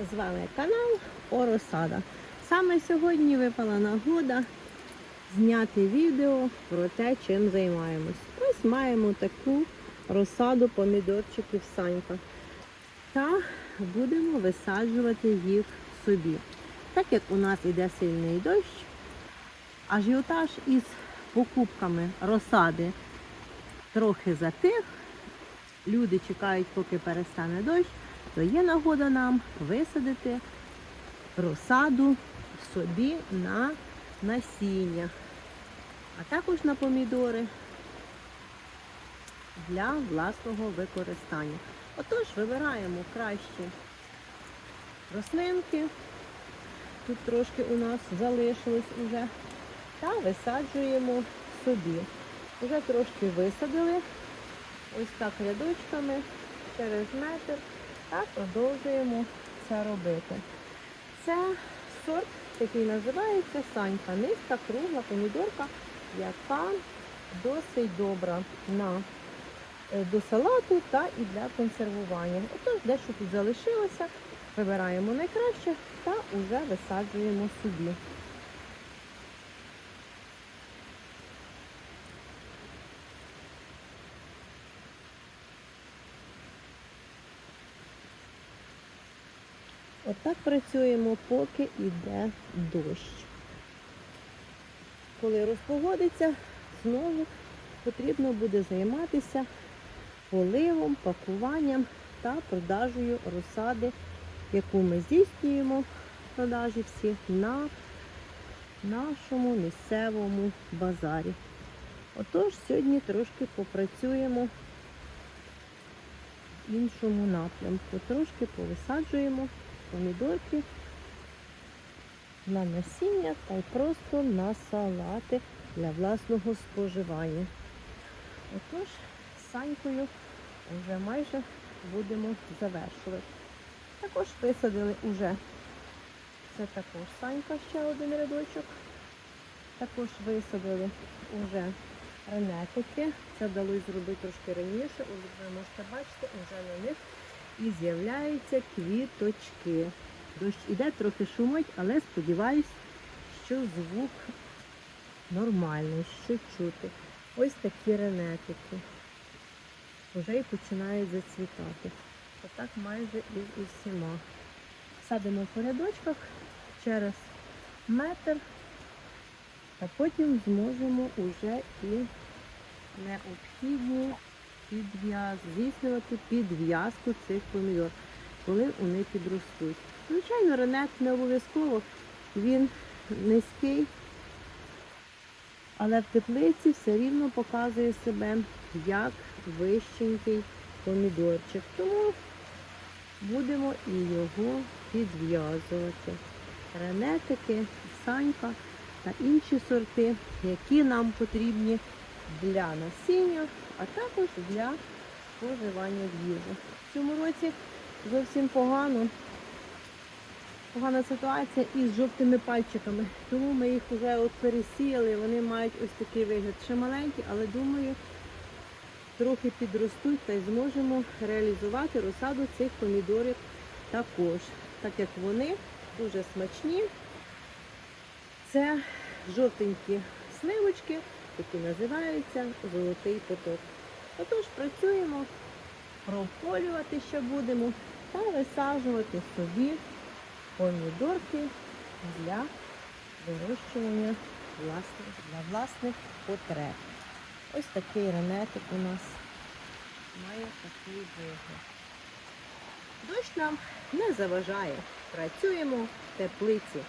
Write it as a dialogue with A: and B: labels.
A: З вами канал Оросада. Саме сьогодні випала нагода зняти відео про те, чим займаємось. Ось маємо таку розсаду помідорчиків Санька. Та будемо висаджувати їх собі. Так як у нас іде сильний дощ, ажіотаж із покупками розсади трохи затих. Люди чекають, поки перестане дощ, то є нагода нам висадити розсаду собі на насіння, а також на помідори для власного використання. Отож, вибираємо кращі рослинки. Тут трошки у нас залишилось уже. Та висаджуємо собі. Уже трошки висадили. Ось так рядочками через метр та продовжуємо це робити. Це сорт, який називається санька. Низька кругла помідорка, яка досить добра на, е, до салату та і для консервування. Отож, дещо тут залишилося, вибираємо найкраще та вже висаджуємо собі. Отак працюємо, поки йде дощ. Коли розпогодиться, знову потрібно буде займатися поливом, пакуванням та продажею розсади, яку ми здійснюємо продажі всі на нашому місцевому базарі. Отож, сьогодні трошки попрацюємо в іншому напрямку. Трошки повисаджуємо помідорки на насіння та й просто на салати для власного споживання. Отож, з санькою вже майже будемо завершувати. Також висадили уже, це також санька ще один рядочок. Також висадили уже ранетики. Це вдалося зробити трошки раніше. Ви можете бачити, вже на них і з'являються квіточки. Дощ іде, трохи шумить, але сподіваюсь, що звук нормальний, що чути. Ось такі ренетики. Вже і починають зацвітати. Отак майже і усіма. Садимо в порядочках через метр, а потім зможемо уже і необхідні підв'яз, здійснювати підв'язку цих помідор, коли вони підростуть. Звичайно, ранет не обов'язково, він низький, але в теплиці все рівно показує себе як вищенький помідорчик. Тому будемо і його підв'язувати. Ранетики, санька та інші сорти, які нам потрібні для насіння, а також для споживання в їжу. В цьому році зовсім погано. Погана ситуація із жовтими пальчиками. Тому ми їх вже от пересіяли, вони мають ось такий вигляд. Ще маленькі, але думаю, трохи підростуть та й зможемо реалізувати розсаду цих помідорів також. Так як вони дуже смачні. Це жовтенькі сливочки, які називаються золотий поток. Отож працюємо, прополювати ще будемо та висаджувати собі помідорки для вирощування власних, для власних потреб. Ось такий ранетик у нас має такий вигляд. Дощ нам не заважає. Працюємо в теплиці.